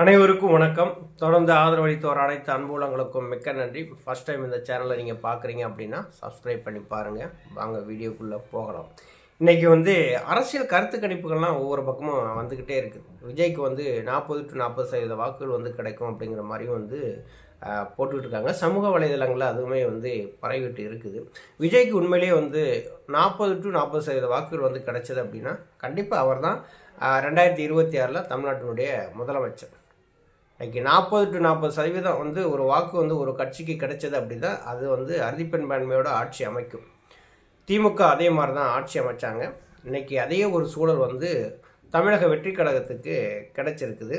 அனைவருக்கும் வணக்கம். தொடர்ந்து ஆதரவளித்தோர் அனைத்து அன்புலங்களுக்கும் மிக்க நன்றி. ஃபஸ்ட் டைம் இந்த சேனலை நீங்கள் பார்க்குறீங்க அப்படின்னா சப்ஸ்கிரைப் பண்ணி பாருங்கள் வாங்க வீடியோக்குள்ளே போகலாம். இன்றைக்கி வந்து அரசியல் கருத்து கணிப்புகள்லாம் ஒவ்வொரு பக்கமும் வந்துக்கிட்டே இருக்குது விஜய்க்கு வந்து நாற்பது டு நாற்பது சதவீத வாக்குகள் வந்து கிடைக்கும் அப்படிங்கிற மாதிரியும் வந்து போட்டுக்கிட்டு இருக்காங்க சமூக வலைதளங்களில் அதுவுமே வந்து பரவிட்டு இருக்குது. விஜய்க்கு உண்மையிலேயே வந்து நாற்பது டு நாற்பது சதவீத வாக்குகள் வந்து கிடைச்சது அப்படின்னா கண்டிப்பாக அவர் தான் ரெண்டாயிரத்தி இருபத்தி ஆறில் தமிழ்நாட்டினுடைய முதலமைச்சர். இன்னைக்கு நாற்பது டு நாற்பது சதவீதம் வந்து ஒரு வாக்கு வந்து ஒரு கட்சிக்கு கிடைச்சது அப்படின்னா அது வந்து அறுதிப்பெண்பான்மையோட ஆட்சி அமைக்கும். திமுக அதே மாதிரி தான் ஆட்சி அமைச்சாங்க. இன்னைக்கு அதே ஒரு சூழல் வந்து தமிழக வெற்றி கழகத்துக்கு கிடைச்சிருக்குது.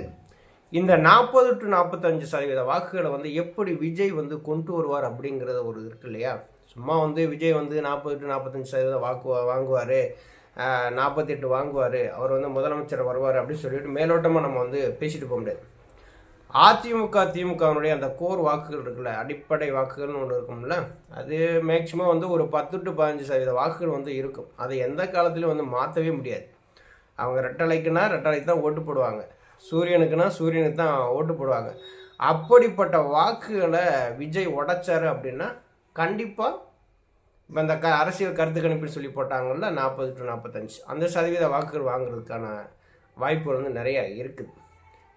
இந்த நாற்பது டு நாற்பத்தஞ்சு சதவீத வாக்குகளை வந்து எப்படி விஜய் வந்து கொண்டு வருவார் அப்படிங்கிறது ஒரு இருக்கு இல்லையா? சும்மா வந்து விஜய் வந்து நாற்பது டு நாற்பத்தஞ்சு சதவீதம் வாக்கு வாங்குவார். நாற்பத்தெட்டு வாங்குவார். அவர் வந்து முதலமைச்சர் வருவார் அப்படின்னு சொல்லிட்டு மேலோட்டமாக நம்ம வந்து பேசிட்டு போக முடியாது. அதிமுக திமுகவினுடைய அந்த கோர் வாக்குகள் இருக்குல்ல அடிப்படை வாக்குகள்னு ஒன்று இருக்கும்ல அது மேக்சிமம் வந்து ஒரு பத்து டு பதினஞ்சு சதவீத வாக்குகள் வந்து இருக்கும். அதை எந்த காலத்துலையும் வந்து மாற்றவே முடியாது. அவங்க ரெட்டலைக்குன்னா ரெட்டலைக்கு தான் ஓட்டு போடுவாங்க. சூரியனுக்குன்னா சூரியனுக்கு தான் ஓட்டு போடுவாங்க. அப்படிப்பட்ட வாக்குகளை விஜய் உடைச்சாரு அப்படின்னா கண்டிப்பாக இப்போ இந்த க அரசியல் கருத்து கணிப்புன்னு சொல்லி போட்டாங்கல்ல நாற்பது டு நாற்பத்தஞ்சு அந்த சதவீத வாக்குகள் வாங்குறதுக்கான வாய்ப்புகள் வந்து நிறைய இருக்குது.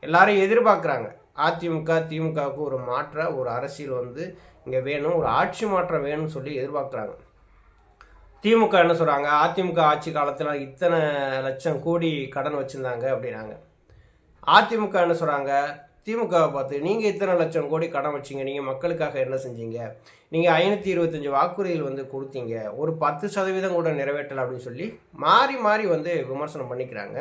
எல்லாரும் எதிர்பார்க்குறாங்க. அதிமுக திமுகவுக்கு ஒரு மாற்ற ஒரு அரசியல் வந்து இங்கே வேணும் ஒரு ஆட்சி மாற்றம் வேணும்னு சொல்லி எதிர்பார்க்குறாங்க. திமுக என்ன சொல்கிறாங்க அதிமுக ஆட்சி காலத்தில் இத்தனை லட்சம் கோடி கடன் வச்சுருந்தாங்க அப்படின்னாங்க. அதிமுக என்ன சொல்கிறாங்க திமுகவை பார்த்து நீங்கள் இத்தனை லட்சம் கோடி கடன் வச்சீங்க நீங்கள் மக்களுக்காக என்ன செஞ்சீங்க? நீங்கள் ஐநூற்றி இருபத்தஞ்சி வாக்குறுதிகள் வந்து கொடுத்தீங்க ஒரு பத்து சதவீதம் கூட நிறைவேற்றலை அப்படின்னு சொல்லி மாறி மாறி வந்து விமர்சனம் பண்ணிக்கிறாங்க.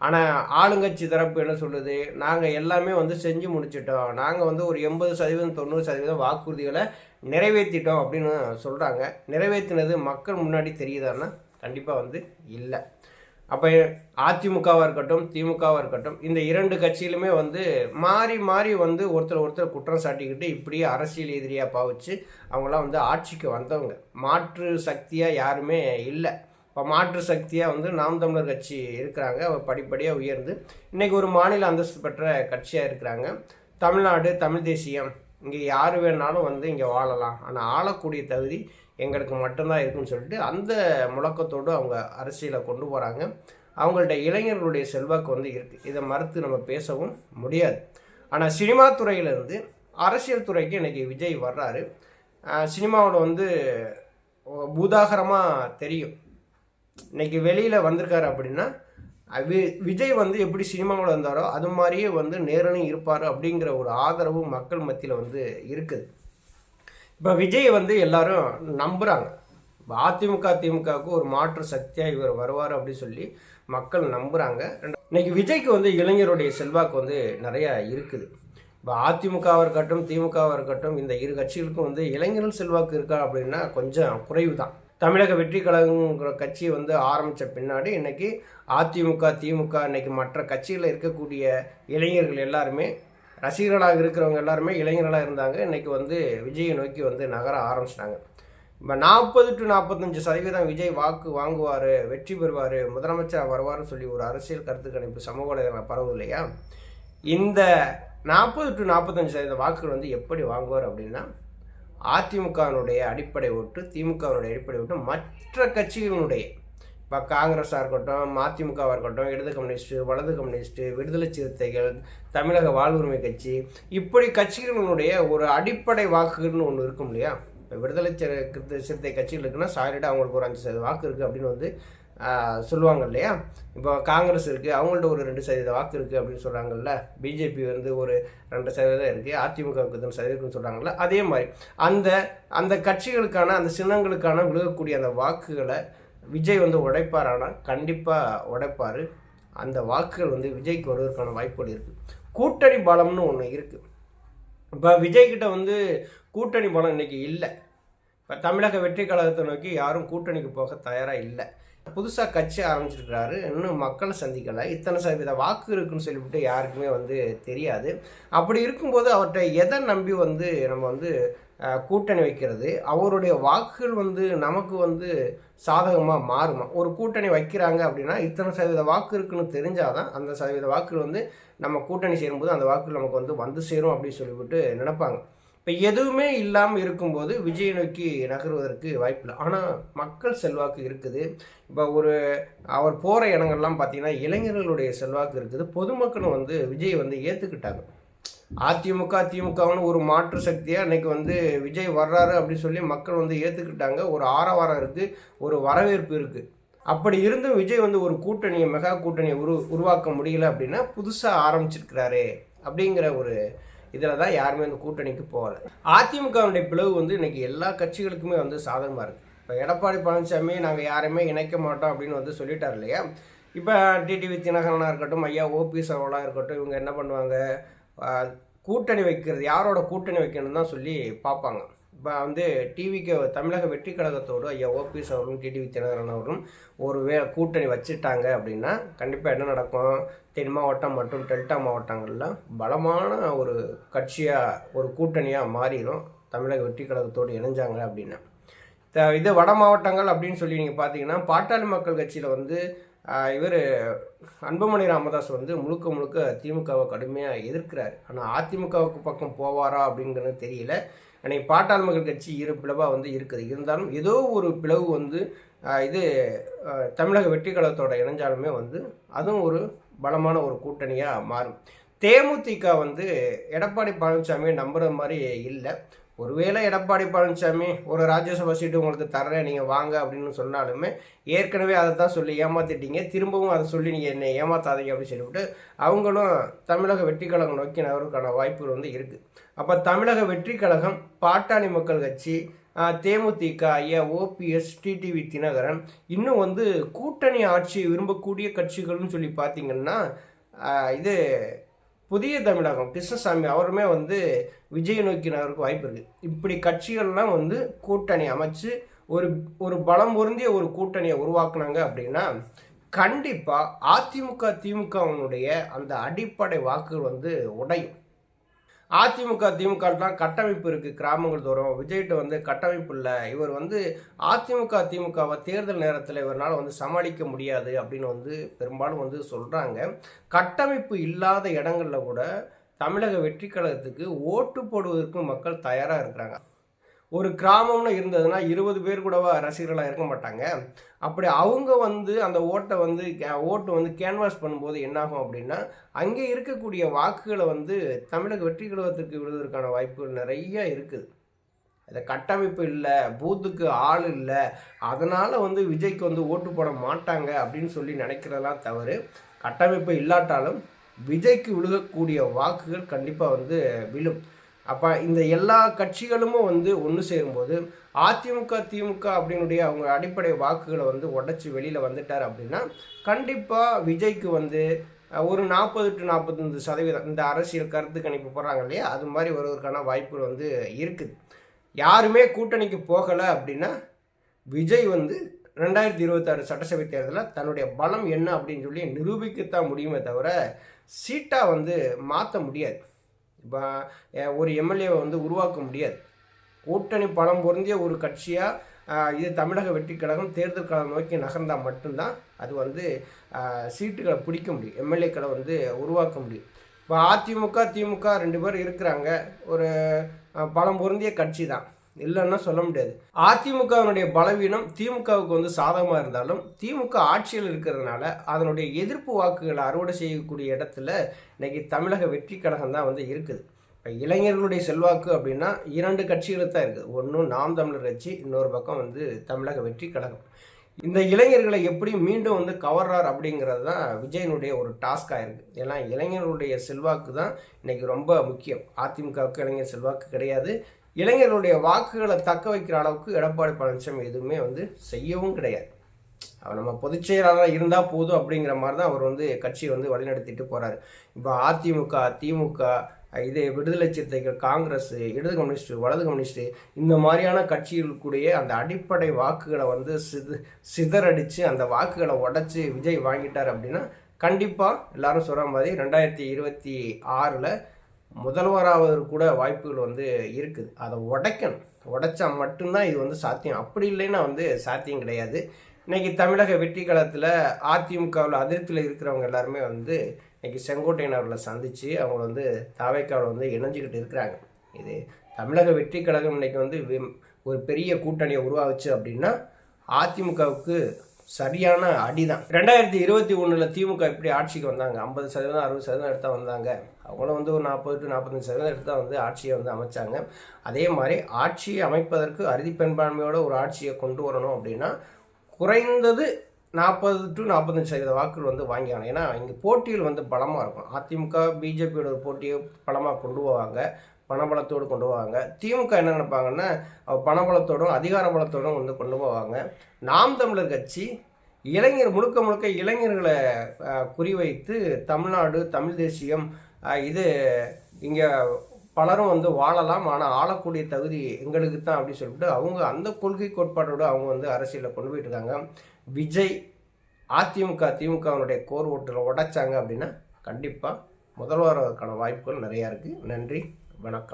ஆனால் ஆளுங்கட்சி தரப்பு என்ன சொல்லுது? நாங்கள் எல்லாமே வந்து செஞ்சு முடிச்சிட்டோம். நாங்கள் வந்து ஒரு எண்பது சதவீதம் தொண்ணூறு சதவீதம் வாக்குறுதிகளை நிறைவேற்றிட்டோம் அப்படின்னு சொல்கிறாங்க நிறைவேற்றினது மக்கள் முன்னாடி தெரியுதான்னா கண்டிப்பாக வந்து இல்லை. அப்போ அதிமுகவாக இருக்கட்டும் திமுகவாக இருக்கட்டும் இந்த இரண்டு கட்சியிலுமே வந்து மாறி மாறி வந்து ஒருத்தர் ஒருத்தர் குற்றம் சாட்டிக்கிட்டு இப்படியே அரசியல் எதிரியாக பாவிச்சு அவங்களாம் வந்து ஆட்சிக்கு வந்தவங்க. மாற்று சக்தியாக யாருமே இல்லை. இப்போ மாற்று சக்தியாக வந்து நாம் தமிழர் கட்சி இருக்கிறாங்க. அவர் படிப்படியாக உயர்ந்து இன்றைக்கி ஒரு மாநில அந்தஸ்து பெற்ற கட்சியாக இருக்கிறாங்க. தமிழ்நாடு தமிழ் தேசியம் இங்கே யார் வேணாலும் வந்து இங்கே வாழலாம். ஆனால் ஆளக்கூடிய தகுதி எங்களுக்கு மட்டும்தான் இருக்குன்னு சொல்லிட்டு அந்த முழக்கத்தோடு அவங்க அரசியலை கொண்டு போகிறாங்க அவங்கள்ட்ட இளைஞர்களுடைய செல்வாக்கு வந்து இருக்குது இதை மறுத்து நம்ம பேசவும் முடியாது. ஆனால் சினிமா துறையிலேருந்து அரசியல் துறைக்கு இன்றைக்கி விஜய் வர்றாரு. சினிமாவில் வந்து பூதாகரமாக தெரியும். இன்னைக்கு வெளியில் வந்திருக்காரு அப்படின்னா வி- விஜய் வந்து எப்படி சினிமாவில் இருந்தாரோ அது மாதிரியே வந்து நேரனும் இருப்பார் அப்படிங்கிற ஒரு ஆதரவு மக்கள் மத்தியில் வந்து இருக்குது. இப்போ விஜய் வந்து எல்லாரும் நம்புகிறாங்க இப்போ அதிமுக திமுகவுக்கு ஒரு மாற்று சக்தியாக இவர் வருவார் அப்படின்னு சொல்லி மக்கள் நம்புகிறாங்க இன்னைக்கு விஜய்க்கு வந்து இளைஞருடைய செல்வாக்கு வந்து நிறையா இருக்குது. இப்போ அதிமுகவாக இருக்கட்டும் திமுகவாக இருக்கட்டும் இந்த இரு கட்சிகளுக்கும் வந்து இளைஞர்கள் செல்வாக்கு இருக்கா அப்படின்னா கொஞ்சம் குறைவு தான் தமிழக வெற்றி கழகங்கிற கட்சி வந்து ஆரம்பித்த பின்னாடி இன்றைக்கி அதிமுக திமுக இன்றைக்கி மற்ற கட்சிகளில் இருக்கக்கூடிய இளைஞர்கள் எல்லாருமே ரசிகர்களாக இருக்கிறவங்க எல்லாருமே இளைஞர்களாக இருந்தாங்க. இன்றைக்கி வந்து விஜயை நோக்கி வந்து நகர ஆரம்பிச்சிட்டாங்க. இப்போ நாற்பது டு நாற்பத்தஞ்சு சதவீதம் விஜய் வாக்கு வாங்குவார் வெற்றி பெறுவார் முதலமைச்சர் வருவார்னு சொல்லி ஒரு அரசியல் கருத்து கணிப்பு சமூக வலைதளம் பரவு இல்லையா? இந்த நாற்பது டு நாற்பத்தஞ்சு சதவீத வாக்குகள் வந்து எப்படி வாங்குவார் அப்படின்னா அதிமுகவினுடைய அடிப்படை ஓட்டு திமுகவினுடைய அடிப்படை ஓட்டு மற்ற கட்சிகளினுடைய இப்போ காங்கிரஸாக இருக்கட்டும் மதிமுகவாக இருக்கட்டும் இடது கம்யூனிஸ்ட்டு வலது கம்யூனிஸ்ட்டு விடுதலை சிறுத்தைகள் தமிழக வாழ்வுரிமை கட்சி இப்படி கட்சிகளினுடைய ஒரு அடிப்படை வாக்குகள்னு ஒன்று இருக்கும் இல்லையா? இப்போ விடுதலை சிறுத்தை சிறுத்தை கட்சிகள் இருக்குன்னா சாலிடாக அவங்களுக்கு ஒரு அஞ்சு சதவீத வாக்கு இருக்குது அப்படின்னு வந்து சொல்லுவாங்க இல்லையா? இப்போ காங்கிரஸ் இருக்குது அவங்கள்ட்ட ஒரு ரெண்டு சதவீத வாக்கு இருக்குது அப்படின்னு சொல்கிறாங்கல்ல பிஜேபி வந்து ஒரு ரெண்டு சதவீதம் இருக்குது அதிமுகவுக்கு இத்தனை சதவீதம்னு சொல்கிறாங்கல்ல அதே மாதிரி அந்த அந்த கட்சிகளுக்கான அந்த சின்னங்களுக்கான விழுகக்கூடிய அந்த வாக்குகளை விஜய் வந்து உடைப்பாரானா? கண்டிப்பாக உடைப்பார். அந்த வாக்குகள் வந்து விஜய்க்கு வருவதற்கான வாய்ப்புகள் இருக்குது கூட்டணி பலம்னு ஒன்று இருக்குது இப்போ விஜய்கிட்ட வந்து கூட்டணி பலம் இன்னைக்கு இல்லை. இப்போ தமிழக வெற்றி கழகத்தை நோக்கி யாரும் கூட்டணிக்கு போக தயாராக இல்லை. புதுசாக கட்சி ஆரம்பிச்சிருக்கிறாரு. இன்னும் மக்களை சந்திக்கலை. இத்தனை சதவீத வாக்கு இருக்குன்னு சொல்லிவிட்டு யாருக்குமே வந்து தெரியாது. அப்படி இருக்கும்போது அவர்கிட்ட எதை நம்பி வந்து நம்ம வந்து கூட்டணி வைக்கிறது? அவருடைய வாக்குகள் வந்து நமக்கு வந்து சாதகமாக மாறுமா? ஒரு கூட்டணி வைக்கிறாங்க அப்படின்னா இத்தனை சதவீத வாக்கு இருக்குன்னு தெரிஞ்சாதான் அந்த சதவீத வாக்குகள் வந்து நம்ம கூட்டணி சேரும்போது அந்த வாக்குகள் நமக்கு வந்து வந்து சேரும் அப்படின்னு சொல்லிவிட்டு நினைப்பாங்க. இப்போ எதுவுமே இல்லாமல் இருக்கும்போது விஜய் நோக்கி நகர்வதற்கு வாய்ப்பில்லை ஆனால் மக்கள் செல்வாக்கு இருக்குது. இப்போ ஒரு அவர் போகிற இடங்கள்லாம் பார்த்தீங்கன்னா இளைஞர்களுடைய செல்வாக்கு இருக்குது. பொதுமக்களும் வந்து விஜய் வந்து ஏற்றுக்கிட்டாங்க அதிமுக திமுகன்னு ஒரு மாற்று சக்தியாக அன்றைக்கி வந்து விஜய் வர்றாரு அப்படின்னு சொல்லி மக்கள் வந்து ஏற்றுக்கிட்டாங்க ஒரு ஆரவாரம் இருக்குது ஒரு வரவேற்பு இருக்குது அப்படி இருந்தும் விஜய் வந்து ஒரு கூட்டணியை மெகா கூட்டணியை உரு உருவாக்க முடியல அப்படின்னா புதுசாக ஆரம்பிச்சிருக்கிறாரே அப்படிங்கிற ஒரு இதில் தான் யாருமே அந்த கூட்டணிக்கு போகலை. அதிமுகவுடைய பிளவு வந்து இன்னைக்கு எல்லா கட்சிகளுக்குமே வந்து சாதகமாக இருக்குது இப்போ எடப்பாடி பழனிசாமி நாங்கள் யாருமே இணைக்க மாட்டோம் அப்படின்னு வந்து சொல்லிட்டார் இல்லையா? இப்போ டிடிவி தினகரனாக இருக்கட்டும் ஐயா ஓபிஎஸ் அவர்களாக இருக்கட்டும் இவங்க என்ன பண்ணுவாங்க? கூட்டணி வைக்கிறது யாரோட கூட்டணி வைக்கணும் தான் சொல்லி பார்ப்பாங்க. வந்து டிவிக்கு தமிழக வெற்றி கழகத்தோடு ஐயா ஓபிஎஸ் அவர்களும் டிடிவி தினகரன் அவர்களும் ஒரு வே கூட்டணி வச்சுட்டாங்க அப்படின்னா கண்டிப்பாக என்ன நடக்கும்? தென் மாவட்டம் மற்றும் டெல்டா மாவட்டங்களில் பலமான ஒரு கட்சியாக ஒரு கூட்டணியாக மாறிடும் தமிழக வெற்றி கழகத்தோடு இணைஞ்சாங்க அப்படின்னா. த- இது வட மாவட்டங்கள் அப்படின்னு சொல்லி நீங்கள் பார்த்தீங்கன்னா பாட்டாளி மக்கள் கட்சியில் வந்து இவர் அன்புமணி ராமதாஸ் வந்து முழுக்க முழுக்க திமுகவை கடுமையாக எதிர்க்கிறார். ஆனால் அதிமுகவுக்கு பக்கம் போவாரா அப்படிங்கிறது தெரியல. அன்னைக்கு பாட்டாளி மக்கள் கட்சி இரு பிளவாக வந்து இருக்குது. இருந்தாலும் ஏதோ ஒரு பிளவு வந்து இது தமிழக வெற்றி கழகத்தோட இணைஞ்சாலுமே வந்து அதுவும் ஒரு பலமான ஒரு கூட்டணியாக மாறும். தேமுதிக வந்து எடப்பாடி பழனிசாமியை நம்புகிற மாதிரி இல்லை. ஒருவேளை எடப்பாடி பழனிசாமி ஒரு ராஜ்யசபா சீட்டு உங்களுக்கு தர்றேன் நீங்கள் வாங்க அப்படின்னு சொன்னாலுமே ஏற்கனவே அதை தான் சொல்லி ஏமாத்திட்டீங்க. திரும்பவும் அதை சொல்லி நீங்கள் என்னை ஏமாத்தாதீங்க அப்படின்னு சொல்லிவிட்டு அவங்களும் தமிழக வெற்றி கழகம் நோக்கி நகருக்கான வாய்ப்புகள் வந்து இருக்குது அப்போ தமிழக வெற்றி கழகம் பாட்டாளி மக்கள் கட்சி தேமுதிக ஐயா ஓபிஎஸ் டிடிவி தினகரன் இன்னும் வந்து கூட்டணி ஆட்சியை விரும்பக்கூடிய கட்சிகள்னு சொல்லி பார்த்தீங்கன்னா இது புதிய தமிழகம் கிருஷ்ணசாமி அவருமே வந்து விஜய் நோக்கினவருக்கு வாய்ப்பு இருக்குது இப்படி கட்சிகள்லாம் வந்து கூட்டணி அமைச்சு ஒரு ஒரு பலம் பொருந்திய ஒரு கூட்டணியை உருவாக்குனாங்க அப்படின்னா கண்டிப்பாக அதிமுக திமுகவினுடைய அந்த அடிப்படை வாக்குகள் வந்து உடையும். அதிமுக திமுகலாம் கட்டமைப்பு இருக்குது கிராமங்கள் தோறும். விஜய்கிட்ட வந்து கட்டமைப்பு இல்லை. இவர் வந்து அதிமுக திமுகவை தேர்தல் நேரத்தில் இவரால் வந்து சமாளிக்க முடியாது அப்படின்னு வந்து பெரும்பாலும் வந்து சொல்கிறாங்க கட்டமைப்பு இல்லாத இடங்களில் கூட தமிழக வெற்றி கழகத்துக்கு ஓட்டு போடுவதற்கு மக்கள் தயாராக இருக்கிறாங்க. ஒரு கிராமம்னு இருந்ததுன்னா இருபது பேர் கூடவா ரசிகர்களாக இருக்க மாட்டாங்க. அப்படி அவங்க வந்து அந்த ஓட்டை வந்து கே- ஓட்டு வந்து கேன்வாஸ் பண்ணும்போது என்னாகும் அப்படின்னா அங்கே இருக்கக்கூடிய வாக்குகளை வந்து தமிழக வெற்றி கழகத்துக்கு விடுவதற்கான வாய்ப்புகள் நிறைய இருக்குது. அந்த கட்டமைப்பு இல்லை பூத்துக்கு ஆள் இல்லை அதனால் வந்து விஜய்க்கு வந்து ஓட்டு போட மாட்டாங்க அப்படின்னு சொல்லி நினைக்கிறதெல்லாம் தவறு. கட்டமைப்பு இல்லாட்டாலும் விஜய்க்கு விழுகக்கூடிய வாக்குகள் கண்டிப்பாக வந்து விழும். அப்போ இந்த எல்லா கட்சிகளும் வந்து ஒன்று சேரும்போது அதிமுக திமுக அப்படின்னுடைய அவங்க அடிப்படை வாக்குகளை வந்து உடச்சி வெளியில் வந்துட்டார் அப்படின்னா கண்டிப்பாக விஜய்க்கு வந்து ஒரு நாற்பது டு நாற்பத்தஞ்சு சதவீதம் இந்த அரசியல் கருத்து கணிப்பு போடுறாங்க இல்லையா? அது மாதிரி வருவதற்கான வாய்ப்புகள் வந்து இருக்குது. யாருமே கூட்டணிக்கு போகலை அப்படின்னா விஜய் வந்து ரெண்டாயிரத்தி இருபத்தாறு சட்டசபை தேர்தலில் தன்னுடைய பலம் என்ன அப்படின்னு சொல்லி நிரூபிக்கத்தான் முடியுமே தவிர சீட்டாக வந்து மாற்ற முடியாது. இப்போ ஒரு எம்எல்ஏவை வந்து உருவாக்க முடியாது. கூட்டணி பலம் பொருந்திய ஒரு கட்சியாக இது தமிழக வெற்றி கழகம் தேர்தல் காலம் நோக்கி நகர்ந்தால் மட்டும்தான் அது வந்து சீட்டுகளை பிடிக்க முடியும். எம்எல்ஏக்களை வந்து உருவாக்க முடியும். இப்போ அதிமுக திமுக ரெண்டு பேர் இருக்கிறாங்க. ஒரு பலம் பொருந்திய கட்சி தான். இல்லைன்னா சொல்ல முடியாது. அதிமுகவினுடைய பலவீனம் திமுகவுக்கு வந்து சாதகமாக இருந்தாலும் திமுக ஆட்சியில் இருக்கிறதுனால அதனுடைய எதிர்ப்பு வாக்குகளை அறுவடை செய்யக்கூடிய இடத்துல இன்னைக்கு தமிழக வெற்றி கழகம் தான் வந்து இருக்குது. இப்போ இளைஞர்களுடைய செல்வாக்கு அப்படின்னா இரண்டு கட்சிகளுக்கு தான் இருக்குது. ஒன்று நாம் தமிழர் கட்சி இன்னொரு பக்கம் வந்து தமிழக வெற்றி கழகம். இந்த இளைஞர்களை எப்படி மீண்டும் வந்து கவர்றார் அப்படிங்கிறது தான் விஜயனுடைய ஒரு டாஸ்காக இருக்குது ஏன்னா இளைஞர்களுடைய செல்வாக்கு தான் இன்றைக்கி ரொம்ப முக்கியம். அதிமுகவுக்கு இளைஞர் செல்வாக்கு கிடையாது. இளைஞர்களுடைய வாக்குகளை தக்க வைக்கிற அளவுக்கு எடப்பாடி பழனிசாமி எதுவுமே வந்து செய்யவும் கிடையாது. அவர் நம்ம பொதுச் செயலாளராக இருந்தால் போதும் அப்படிங்கிற மாதிரி தான் அவர் வந்து கட்சியை வந்து வழிநடத்திட்டு போகிறாரு இப்போ அதிமுக திமுக இது விடுதலை சிறுத்தைகள் காங்கிரஸ் இடது கம்யூனிஸ்ட் வலது கம்யூனிஸ்ட் இந்த மாதிரியான கட்சிகளுக்குடைய அந்த அடிப்படை வாக்குகளை வந்து சிது சிதறடிச்சு அந்த வாக்குகளை உடச்சி விஜய் வாங்கிட்டார் அப்படின்னா கண்டிப்பாக எல்லாரும் சொல்கிற மாதிரி ரெண்டாயிரத்தி இருபத்தி ஆறில் முதல்வராவது கூட வாய்ப்புகள் வந்து இருக்குது. அதை உடைக்கணும். உடைச்சா மட்டும்தான் இது வந்து சாத்தியம். அப்படி இல்லைன்னா வந்து சாத்தியம் கிடையாது. இன்னைக்கு தமிழக வெற்றி காலத்தில் அதிமுகவில் அதிருப்தியில் இருக்கிறவங்க எல்லாருமே வந்து இன்னைக்கு செங்கோட்டையன் அவர்களை சந்தித்து அவங்க வந்து தாவைக்காவில் வந்து இணைஞ்சிக்கிட்டு இருக்கிறாங்க. இது தமிழக வெற்றி கழகம் இன்னைக்கு வந்து ஒரு பெரிய கூட்டணியை உருவாகுச்சு அப்படின்னா அதிமுகவுக்கு சரியான அடிதான். ரெண்டாயிரத்தி இருபத்தி ஒன்றில் திமுக எப்படி ஆட்சிக்கு வந்தாங்க. ஐம்பது சதவீதம் அறுபது சதவீதம் எடுத்தால் வந்தாங்க. அவங்களும் வந்து ஒரு நாற்பது டு நாற்பத்தஞ்சு சதவீதம் தான் வந்து ஆட்சியை வந்து அமைச்சாங்க. அதே மாதிரி ஆட்சியை அமைப்பதற்கு அறுதி பெண்பான்மையோட ஒரு ஆட்சியை கொண்டு வரணும் அப்படின்னா குறைந்தது நாற்பது டு நாற்பத்தஞ்சு சதவீத வாக்குகள் வந்து வாங்கியாங்க ஏன்னா இங்கே போட்டியில் வந்து பலமாக இருக்கும். அதிமுக பிஜேபியோட ஒரு போட்டியை பலமாக கொண்டு போவாங்க. பணபலத்தோடு கொண்டு போவாங்க. திமுக என்ன நினைப்பாங்கன்னா பணபலத்தோடும் அதிகார பலத்தோடும் வந்து கொண்டு போவாங்க. நாம் தமிழர் கட்சி இளைஞர் முழுக்க முழுக்க இளைஞர்களை குறிவைத்து தமிழ்நாடு தமிழ் தேசியம் இது இங்கே பலரும் வந்து வாழலாம் ஆனால் ஆளக்கூடிய தகுதி எங்களுக்கு தான் அப்படின்னு சொல்லிட்டு அவங்க அந்த கொள்கை கோட்பாட்டோடு அவங்க வந்து அரசியலில் கொண்டு போயிட்டு இருக்காங்க. விஜய் அதிமுக திமுகவினுடைய கோர் ஓட்டில் உடைச்சாங்க அப்படின்னா கண்டிப்பாக முதல்வராவதற்கான வாய்ப்புகள் நிறையா இருக்குது நன்றி வணக்கம்.